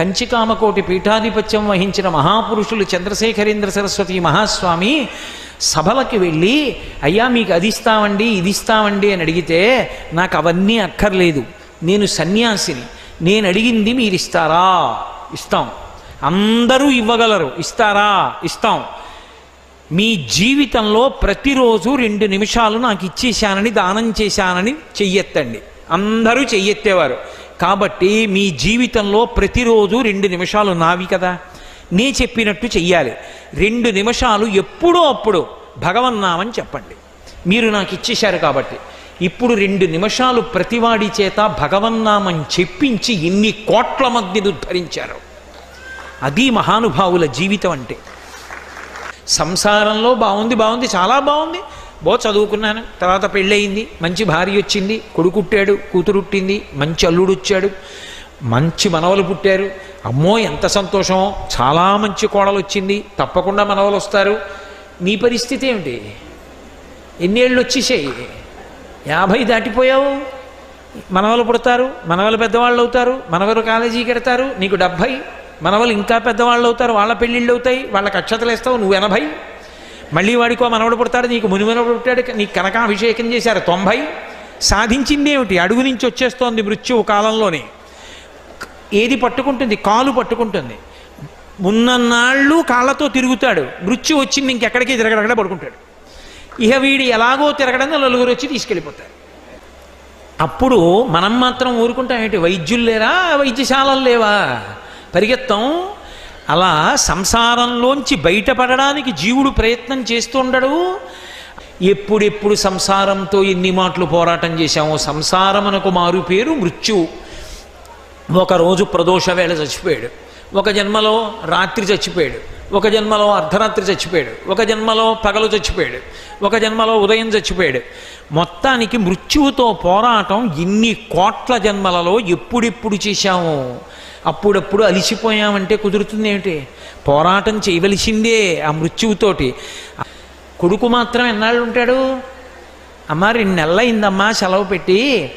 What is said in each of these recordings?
కంచికామకోటి పీఠాధిపత్యం వహించిన మహాపురుషులు చంద్రశేఖరేంద్ర సరస్వతి మహాస్వామి సభలకి వెళ్ళి అయ్యా మీకు అది ఇస్తామండి ఇది ఇస్తామండి అని అడిగితే నాకు అవన్నీ అక్కర్లేదు. నేను సన్యాసిని. నేను అడిగింది మీరు ఇస్తారా? ఇస్తాం. అందరూ ఇవ్వగలరు. ఇస్తారా? ఇస్తాం. మీ జీవితంలో ప్రతిరోజు రెండు నిమిషాలు నాకు ఇచ్చేశానని దానం చేశానని చెయ్యెత్తండి అందరూ చెయ్యెత్తేవారు. కాబట్టి మీ జీవితంలో ప్రతిరోజు రెండు నిమిషాలు నావి కదా. నీ చెప్పినట్టు చెయ్యాలి. రెండు నిమిషాలు ఎప్పుడో అప్పుడు భగవన్నామని చెప్పండి. మీరు నాకు ఇచ్చేశారు కాబట్టి. ఇప్పుడు రెండు నిమిషాలు ప్రతివాడి చేత భగవన్నామం చెప్పించి ఎన్ని కోట్ల మందిని ఉద్ధరించారు. అది మహానుభావుల జీవితం అంటే. సంసారంలో బాగుంది బాగుంది చాలా బాగుంది బో చదువుకున్నాను తర్వాత పెళ్ళయింది మంచి భార్య వచ్చింది కొడుకుట్టాడు కూతురుట్టింది మంచి అల్లుడు వచ్చాడు మంచి మనవలు పుట్టారు. అమ్మో ఎంత సంతోషం చాలా మంచి కోడలు వచ్చింది తప్పకుండా మనవలు వస్తారు. నీ పరిస్థితి ఏమిటి? ఎన్నేళ్ళు వచ్చేసాయి? యాభై దాటిపోయావు. మనవలు పుడతారు మనవలు పెద్దవాళ్ళు అవుతారు మనవలు కాలేజీకి కడతారు నీకు డెబ్భై. మనవలు ఇంకా పెద్దవాళ్ళు అవుతారు వాళ్ళ పెళ్ళిళ్ళు అవుతాయి వాళ్ళకి అక్షతలు వేస్తావు నువ్వు ఎనభై. మళ్ళీ వాడికో మనవడు పుడతాడు నీకు మునిమనవడు పుట్టాడు నీకు కనకాభిషేకం చేశారు. తొంభై సాధించింది ఏమిటి? అడుగు నుంచి వచ్చేస్తోంది మృత్యువు కాలంలోనే. ఏది పట్టుకుంటుంది? కాలు పట్టుకుంటుంది. మున్నన్నాళ్ళు కాళ్ళతో తిరుగుతాడు. మృత్యు వచ్చింది ఇంకెక్కడికి? తిరగడగడ పడుకుంటాడు. ఇక వీడి ఎలాగో తిరగడం నలుగురు వచ్చి తీసుకెళ్ళిపోతారు. అప్పుడు మనం మాత్రం ఊరుకుంటాం ఏంటి వైద్యులు లేరా? వైద్యశాలలు లేవా? పరిగెత్తాం. అలా సంసారంలోంచి బయటపడడానికి జీవుడు ప్రయత్నం చేస్తుండడు. ఎప్పుడెప్పుడు సంసారంతో ఎన్ని మాటలు పోరాటం చేశామో సంసారమునకు మారు పేరు మృత్యువు ఒకరోజు ప్రదోష వేళ చచ్చిపోయాడు. ఒక జన్మలో రాత్రి చచ్చిపోయాడు. ఒక జన్మలో అర్ధరాత్రి చచ్చిపోయాడు. ఒక జన్మలో పగలు చచ్చిపోయాడు. ఒక జన్మలో ఉదయం చచ్చిపోయాడు. మొత్తానికి మృత్యువుతో పోరాటం ఇన్ని కోట్ల జన్మలలో ఎప్పుడెప్పుడు చేశాము. అప్పుడప్పుడు అలిసిపోయామంటే కుదురుతుంది ఏమిటి? పోరాటం చేయవలసిందే ఆ మృత్యువుతోటి. కొడుకు మాత్రం ఎన్నాళ్ళు ఉంటాడు? అమ్మ రెండు నెలలైందమ్మా సెలవు పెట్టి.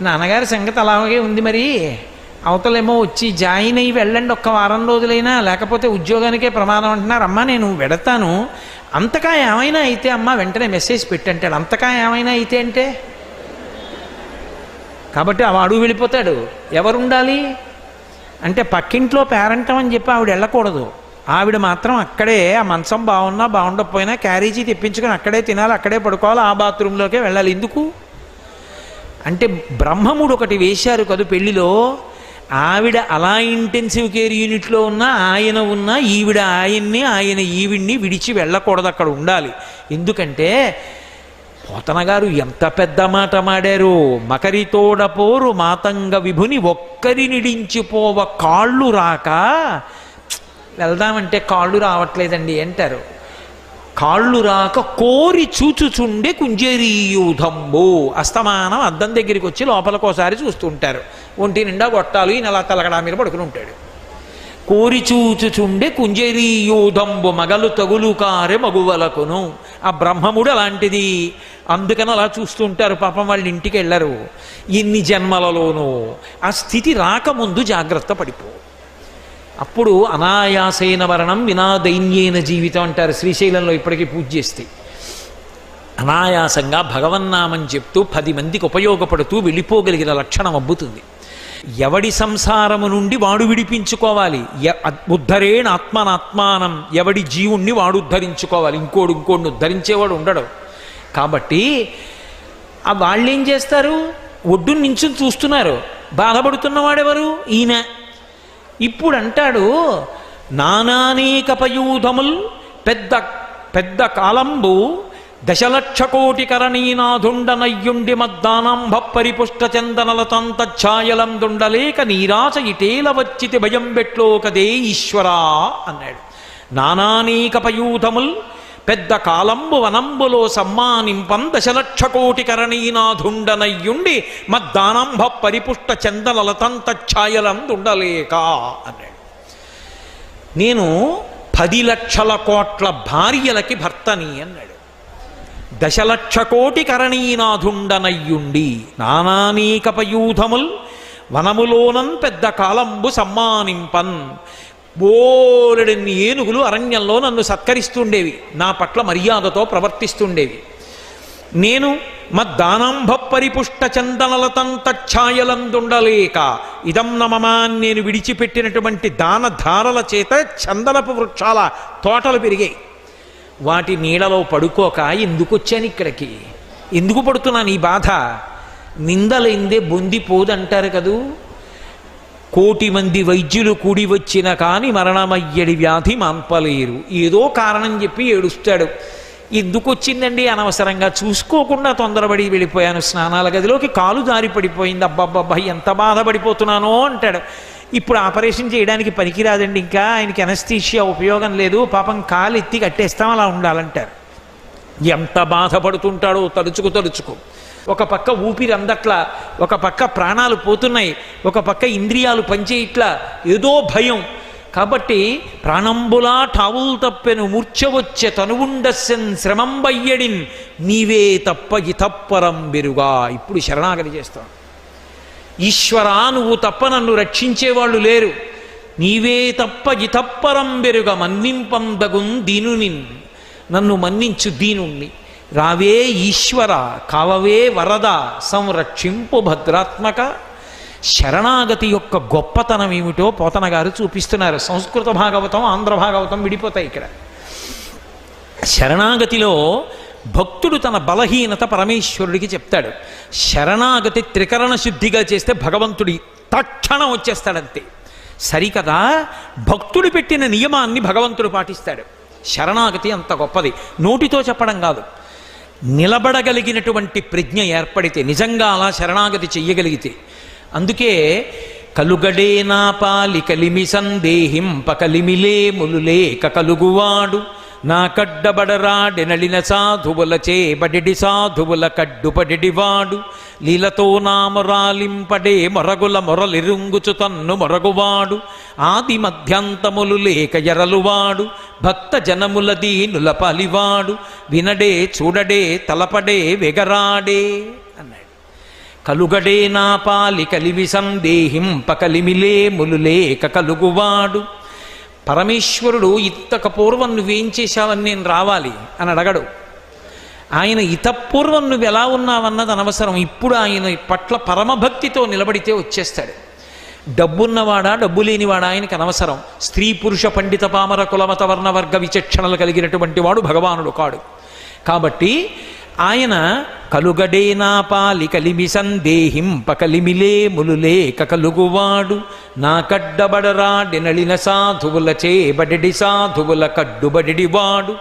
నాన్నగారి సంగతి అలాగే ఉంది మరి. అవతలేమో వచ్చి జాయిన్ అయ్యి వెళ్ళండి ఒక్క వారం రోజులైనా లేకపోతే ఉద్యోగానికే ప్రమాదం అంటున్నారు. అమ్మ నేను వెడతాను. అంతకా ఏమైనా అయితే అమ్మ వెంటనే మెసేజ్ పెట్టంటాడు. అంతకా ఏమైనా అయితే అంటే? కాబట్టి వాడు వెళ్ళిపోతాడు. ఎవరు ఉండాలి అంటే పక్కింట్లో పేరంటం అని చెప్పి ఆవిడ వెళ్ళకూడదు. ఆవిడ మాత్రం అక్కడే ఆ మంచం బాగున్నా బాగుండకపోయినా క్యారేజీ తెప్పించుకొని అక్కడే తినాలి అక్కడే పడుకోవాలి ఆ బాత్రూంలోకే వెళ్ళాలి. ఎందుకు? అంటే బ్రహ్మముడు ఒకటి వేశారు కదా పెళ్ళిలో ఆవిడ అలా ఇంటెన్సివ్ కేర్ యూనిట్లో ఉన్న ఆయన ఉన్న ఈవిడ ఆయన్ని ఆయన ఈవిడ్ని విడిచి వెళ్ళకూడదు అక్కడ ఉండాలి. ఎందుకంటే పోతన గారు ఎంత పెద్ద మాట మాడారు మకరితోడపోరు మాతంగ విభుని ఒక్కరి నిడించిపోవ కాళ్ళు రాక? వెళ్దామంటే కాళ్ళు రావట్లేదండి అంటారు. కాళ్ళు రాక కోరి చూచుచుండే కుంజరీయూధంబు. అస్తమానం అద్దం దగ్గరికి వచ్చి లోపలకోసారి చూస్తుంటారు. ఒంటి నిండా గొట్టాలు ఈయన అలా తలగడా మీద పడుకుని ఉంటాడు. కోరి చూచుచుండే కుంజరీయూధంబు మగలు తగులు కారె మగువలకును. ఆ బ్రహ్మముడు అలాంటిది. అందుకని అలా చూస్తూ ఉంటారు. పాపం వాళ్ళ ఇంటికి వెళ్ళరు. ఇన్ని జన్మలలోనూ ఆ స్థితి రాకముందు జాగ్రత్త పడిపో. అప్పుడు అనాయాసైన వరణం వినాదైన్యైన జీవితం అంటారు శ్రీశైలంలో ఇప్పటికీ పూజ చేస్తే. అనాయాసంగా భగవన్నామని చెప్తూ పది మందికి ఉపయోగపడుతూ వెళ్ళిపోగలిగిన లక్షణం అబ్బుతుంది. ఎవడి సంసారము నుండి వాడు విడిపించుకోవాలి? ఎ- ఉద్ధరేణ ఆత్మనాత్మానం. ఎవడి జీవుణ్ణి వాడు ఉద్ధరించుకోవాలి? ఇంకోడు ఇంకోడిని ఉద్ధరించేవాడు ఉండడు. కాబట్టి ఆ వాళ్ళేం చేస్తారు? ఒడ్డు నించుని చూస్తున్నారు. బాధపడుతున్నవాడెవరు? ఈయన. ఇప్పుడు అంటాడు నానానేక పయూధముల్ పెద్ద పెద్ద కాలంబు దశలక్ష కోటి కరణీనాథుండనయ్యుండి మద్దానాంభ పరిపుష్ట చందనలతంతఛాయలం దుండలేక నీరాచ ఇటేల వచ్చితి భయం బెట్లోకదే ఈశ్వరా అన్నాడు. నానానేక పయూధముల్ పెద్ద కాలంబు వనంబులో సమ్మానింపం దశలక్ష కోటి కరణీనాథుండనయ్యుండి మద్దానంభ పరిపుష్ట చందనలతంత ఛాయలందుండలేక అన్నాడు. నేను పది లక్షల కోట్ల భార్యలకి భర్తని అన్నాడు. దశలక్ష కోటి కరణీనాథుండనయ్యుండి నానానీకపయూధముల్ వనములోనం పెద్ద కాలంబు సమ్మానింపన్ బోలెడన్ని ఏనుగులు అరణ్యంలో నన్ను సత్కరిస్తుండేవి. నా పట్ల మర్యాదతో ప్రవర్తిస్తుండేవి. నేను మద్దానంభ పరిపుష్ట చందనలతం తఛాయలందుండలేక ఇదం నమమా నేను విడిచిపెట్టినటువంటి దాన ధారల చేత చందనపు వృక్షాల తోటలు పెరిగాయి. వాటి నీడలో పడుకోక ఎందుకు వచ్చాను ఇక్కడికి? ఎందుకు పడుతున్నాను ఈ బాధ? నిందలైందే బొందిపోదంటారు కదూ? కోటి మంది వైద్యులు కూడి వచ్చిన కాని మరణమయ్యడి వ్యాధి మంపలేరు. ఏదో కారణం చెప్పి ఏడుస్తాడు. ఎందుకు వచ్చిందండి అనవసరంగా? చూసుకోకుండా తొందరపడి వెళ్ళిపోయాను. స్నానాల గదిలోకి కాలు జారి పడిపోయింది. అబ్బబ్బబ్బా ఎంత బాధపడిపోతున్నానో అంటాడు. ఇప్పుడు ఆపరేషన్ చేయడానికి పనికిరాదండి ఇంకా. ఆయనకి ఎనస్థీషియా ఉపయోగం లేదు. పాపం కాలు ఎత్తి కట్టేస్తాం అలా ఉండాలంటారు. ఎంత బాధపడుతుంటాడో తలుచుకు తలుచుకో. ఒక పక్క ఊపిరి అందట్లా ఒక పక్క ప్రాణాలు పోతున్నాయి ఒక పక్క ఇంద్రియాలు పనిచేయట్లా ఏదో భయం. కాబట్టి ప్రాణంబులా టావుల్ తప్పెను మూర్చవచ్చే తనువుండస్సెన్ శ్రమంబయ్యడిన్ నీవే తప్ప ఇతప్పరం బెరుగా. ఇప్పుడు శరణాగతి చేస్తాం. ఈశ్వరా నువ్వు తప్ప నన్ను రక్షించేవాళ్ళు లేరు. నీవే తప్ప ఇతప్పరం బెరుగ మన్నింపందగున్ దీనునిన్. నన్ను మన్నించు దీనుణ్ణి. రావే ఈశ్వర కావవే వరద సంరక్షింపు భద్రాత్మక. శరణాగతి యొక్క గొప్పతనం ఏమిటో పోతన గారు చూపిస్తున్నారు. సంస్కృత భాగవతం ఆంధ్ర భాగవతం విడిపోతాయి ఇక్కడ. శరణాగతిలో భక్తుడు తన బలహీనత పరమేశ్వరుడికి చెప్తాడు. శరణాగతి త్రికరణ శుద్ధిగా చేస్తే భగవంతుడి తక్షణం వచ్చేస్తాడంతే. సరికదా? భక్తుడు పెట్టిన నియమాన్ని భగవంతుడు పాటిస్తాడు. శరణాగతి అంత గొప్పది. నోటితో చెప్పడం కాదు. నిలబడగలిగినటువంటి ప్రజ్ఞ ఏర్పడితే నిజంగా అలా శరణాగతి చెయ్యగలిగితే అందుకే కలుగడే నా పాలి కలిమి సందేహింప కలిమిలే ములులేక కలుగువాడు. నా కడ్డబడరాడెనలిన సాధువుల చేబడిడి సాధువుల కడ్డుపడిడివాడు లీలతో నామరాలింపడే మొరగుల మొరలిరుంగుచు తన్ను మొరగువాడు. ఆది మధ్యంతములు లేక ఎరలువాడు. భక్త జనముల దీనుల పలివాడు. వినడే చూడడే తలపడే వెగరాడే అన్నాడు. కలుగడే నా పాలి కలివి సందేహింప కలిమిలే ములులేక కలుగువాడు. పరమేశ్వరుడు ఇత్తక పూర్వం నువ్వేం చేశావని నేను రావాలి అని అడగడు. ఆయన ఇతపూర్వం నువ్వు ఎలా ఉన్నావన్నది అనవసరం. ఇప్పుడు ఆయన పట్ల పరమభక్తితో నిలబడితే వచ్చేస్తాడు. డబ్బున్నవాడా డబ్బు లేనివాడా ఆయనకి అనవసరం. స్త్రీ పురుష పండిత పామర కులమత వర్ణ వర్గ విచక్షణలు కలిగినటువంటి వాడు భగవానుడు కాడు. కాబట్టి ఆయన కలుగడేనాపాలి కలిమి సందేహింప కలిమిలే ములులేక కలుగువాడు. నా కడ్డబడరాడినళిన సాధువుల చేబడి సాధువుల కడ్డుబడిడివాడు.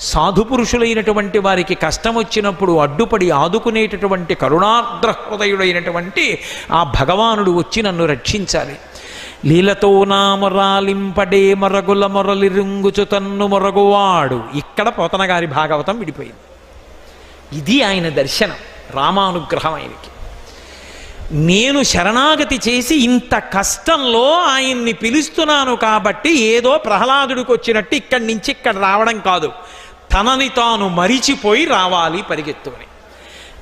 సాధు పురుషులైనటువంటి వారికి కష్టం వచ్చినప్పుడు అడ్డుపడి ఆదుకునేటటువంటి కరుణార్ద్ర హృదయుడైనటువంటి ఆ భగవానుడు వచ్చి నన్ను రక్షించాలి. లీలతో నామరాలింపడే మొరలి మొరలిరుంగుచు తన్ను మొరగువాడు. ఇక్కడ పోతనగారి భాగవతం విడిపోయింది. ఇది ఆయన దర్శనం రామానుగ్రహం ఆయనకి. నేను శరణాగతి చేసి ఇంత కష్టంలో ఆయన్ని పిలుస్తున్నాను కాబట్టి ఏదో ప్రహ్లాదుడికి వచ్చినట్టు ఇక్కడి నుంచి ఇక్కడ రావడం కాదు. తనని తాను మరిచిపోయి రావాలి పరిగెత్తుని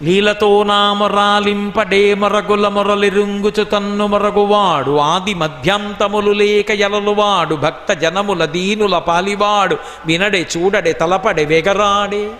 లీలతో నామరాలింపడే మొరగుల మొరలిరుంగుచు తన్ను మొరగువాడు. ఆది మధ్యంతములు లేక ఎలలువాడు. భక్త జనముల దీనుల పాలివాడు. వినడే చూడడే తలపడే వెగరాడే.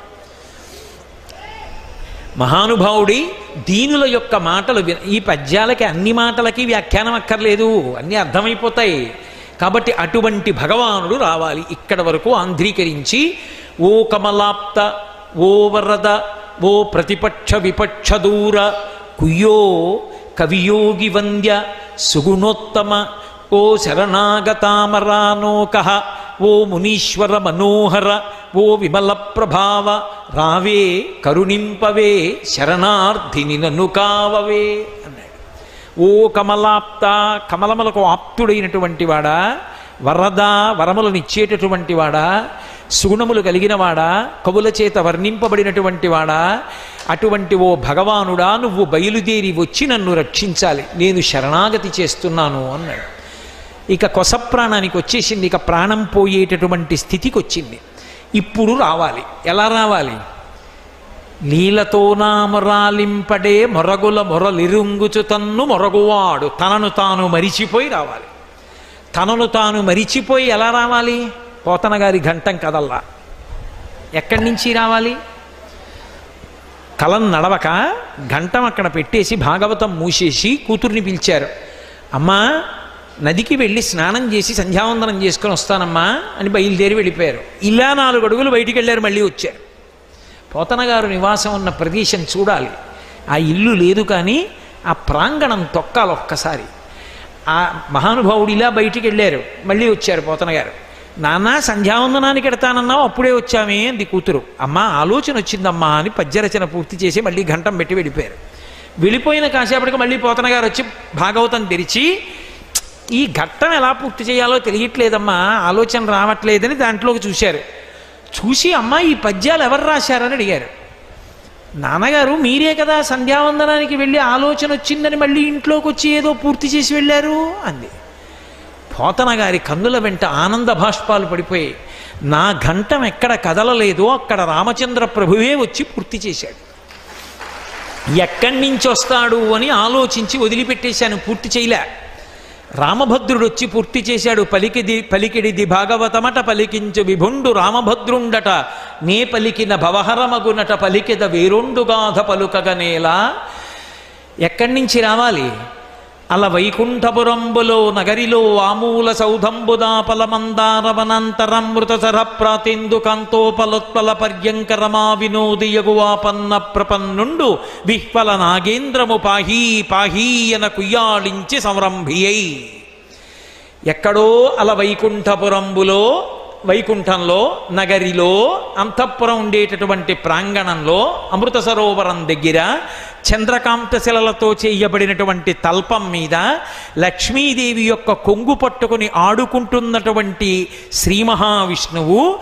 మహానుభావుడి దీనుల యొక్క మాటలు ఈ పద్యాలకి అన్ని మాటలకి వ్యాఖ్యానం అక్కర్లేదు. అన్నీ అర్థమైపోతాయి. కాబట్టి అటువంటి భగవానుడు రావాలి. ఇక్కడ వరకు ఆంధ్రీకరించి ఓ కమలాప్త ఓ వరద ఓ ప్రతిపక్ష విపక్ష దూర కుయ్యో కవియోగి వంద్య సుగుణోత్తమ ఓ శరణాగతామరానోక ఓ మునీశ్వర మనోహర ఓ విమల ప్రభావ రావే కరుణింపవే శరణార్థిని నన్ను కావవే అన్నాడు. ఓ కమలాప్త కమలములకు ఆప్తుడైనటువంటి వాడా వరద వరములనిచ్చేటటువంటి వాడా సుగుణములు కలిగిన వాడా కవుల చేత వర్ణింపబడినటువంటి వాడా అటువంటి ఓ భగవానుడా నువ్వు బయలుదేరి వచ్చి నన్ను రక్షించాలి. నేను శరణాగతి చేస్తున్నాను అన్నాడు. ఇక కొస ప్రాణానికి వచ్చేసింది ఇక ప్రాణం పోయేటటువంటి స్థితికి వచ్చింది ఇప్పుడు రావాలి. ఎలా రావాలి? లీలతో నామరాలింపడే మొరగుల మొరలిరుంగుచు తన్ను మొరగువాడు. తనను తాను మరిచిపోయి రావాలి. తనను తాను మరిచిపోయి ఎలా రావాలి? పోతన గారి ఘంటం కదల్లా. ఎక్కడి నుంచి రావాలి? కలం నడవక ఘంటం అక్కడ పెట్టేసి భాగవతం మూసేసి కూతుర్ని పిలిచారు. అమ్మా నదికి వెళ్ళి స్నానం చేసి సంధ్యావందనం చేసుకొని వస్తానమ్మా అని బయలుదేరి వెళ్ళిపోయారు. ఇలా నాలుగు అడుగులు బయటికి వెళ్ళారు మళ్ళీ వచ్చారు. పోతనగారు నివాసం ఉన్న ప్రదేశం చూడాలి. ఆ ఇల్లు లేదు కానీ ఆ ప్రాంగణం తొక్కాలి ఒక్కసారి. ఆ మహానుభావుడు ఇలా బయటికి వెళ్ళారు మళ్ళీ వచ్చారు పోతనగారు. నాన్న సంధ్యావందనానికి ఎడతానన్నావు అప్పుడే వచ్చామే అంది కూతురు. అమ్మ ఆలోచన వచ్చిందమ్మా అని పద్యరచన పూర్తి చేసి మళ్ళీ ఘంటం పెట్టి వెళ్ళిపోయారు. వెళ్ళిపోయిన కాసేపటికి మళ్ళీ పోతన గారు వచ్చి భాగవతం తెరిచి ఈ ఘట్టం ఎలా పూర్తి చేయాలో తెలియట్లేదమ్మా. ఆలోచన రావట్లేదని దాంట్లోకి చూశారు. చూసి అమ్మ ఈ పద్యాలు ఎవరు రాశారని అడిగారు. నాన్నగారు మీరే కదా సంధ్యావందనానికి వెళ్ళి ఆలోచన వచ్చిందని మళ్ళీ ఇంట్లోకి వచ్చి ఏదో పూర్తి చేసి వెళ్ళారు? అంది. పోతన గారి కన్నుల వెంట ఆనంద భాష్పాలు పడిపోయి నా ఘంటం ఎక్కడ కదలలేదో అక్కడ రామచంద్ర ప్రభువే వచ్చి పూర్తి చేశాడు. ఎక్కడి నుంచి వస్తాడు అని ఆలోచించి వదిలిపెట్టేశాను. పూర్తి చేయలే. రామభద్రుడు వచ్చి పూర్తి చేశాడు. పలికిది పలికిడిది భాగవతమట పలికించు విభుండు రామభద్రుండట. నే పలికిన భవహరమగునట పలికిద వేరొండుగాధ పలుకగనేలా. ఎక్కడి నుంచి రావాలి? అల వైకుంఠపురంబులో నగరిలో ఆమూల సౌధంబుదాపలమందారవనంతరమృత సర ప్రాతేందు కాంతోపలోత్పల పర్యంకరమా వినోదియగువాపన్న ప్రపన్నుండు విహ్వల నాగేంద్రము పాహీ పాహీయన కుయ్యాళించి సంరంభియై. ఎక్కడో అల వైకుంఠపురంబులో వైకుంఠంలో నగరిలో అంతఃపురం ఉండేటటువంటి ప్రాంగణంలో అమృత సరోవరం దగ్గర చంద్రకాంత శిలలతో చేయబడినటువంటి తల్పం మీద లక్ష్మీదేవి యొక్క కొంగు పట్టుకుని ఆడుకుంటున్నటువంటి శ్రీ మహావిష్ణువు.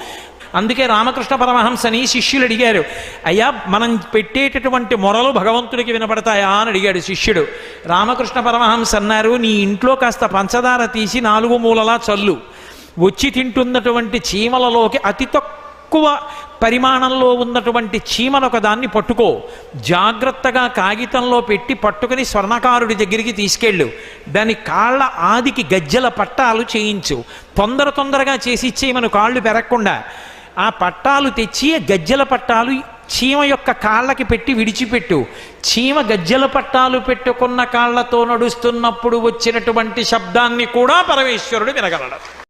అందుకే రామకృష్ణ పరమహంసని శిష్యులు అడిగారు అయ్యా మనం పెట్టేటటువంటి మొరలు భగవంతుడికి వినపడతాయా? అని అడిగాడు శిష్యుడు. రామకృష్ణ పరమహంస అన్నారు నీ ఇంట్లో కాస్త పంచదార తీసి నాలుగు మూలలా చల్లు. వచ్చి తింటున్నటువంటి చీమలలోకి అతి తక్కువ పరిమాణంలో ఉన్నటువంటి చీమను ఒకదాన్ని పట్టుకో. జాగ్రత్తగా కాగితంలో పెట్టి పట్టుకుని స్వర్ణకారుడి దగ్గరికి తీసుకెళ్ళు. దాని కాళ్ళ ఆదికి గజ్జల పట్టాలు చేయించు. తొందర తొందరగా చేసి ఇచ్చేయమను కాళ్ళు పెరగకుండా. ఆ పట్టాలు తెచ్చి గజ్జల పట్టాలు చీమ యొక్క కాళ్ళకి పెట్టి విడిచిపెట్టు. చీమ గజ్జల పట్టాలు పెట్టుకున్న కాళ్ళతో నడుస్తున్నప్పుడు వచ్చినటువంటి శబ్దాన్ని కూడా పరమేశ్వరుడు వినగలడు.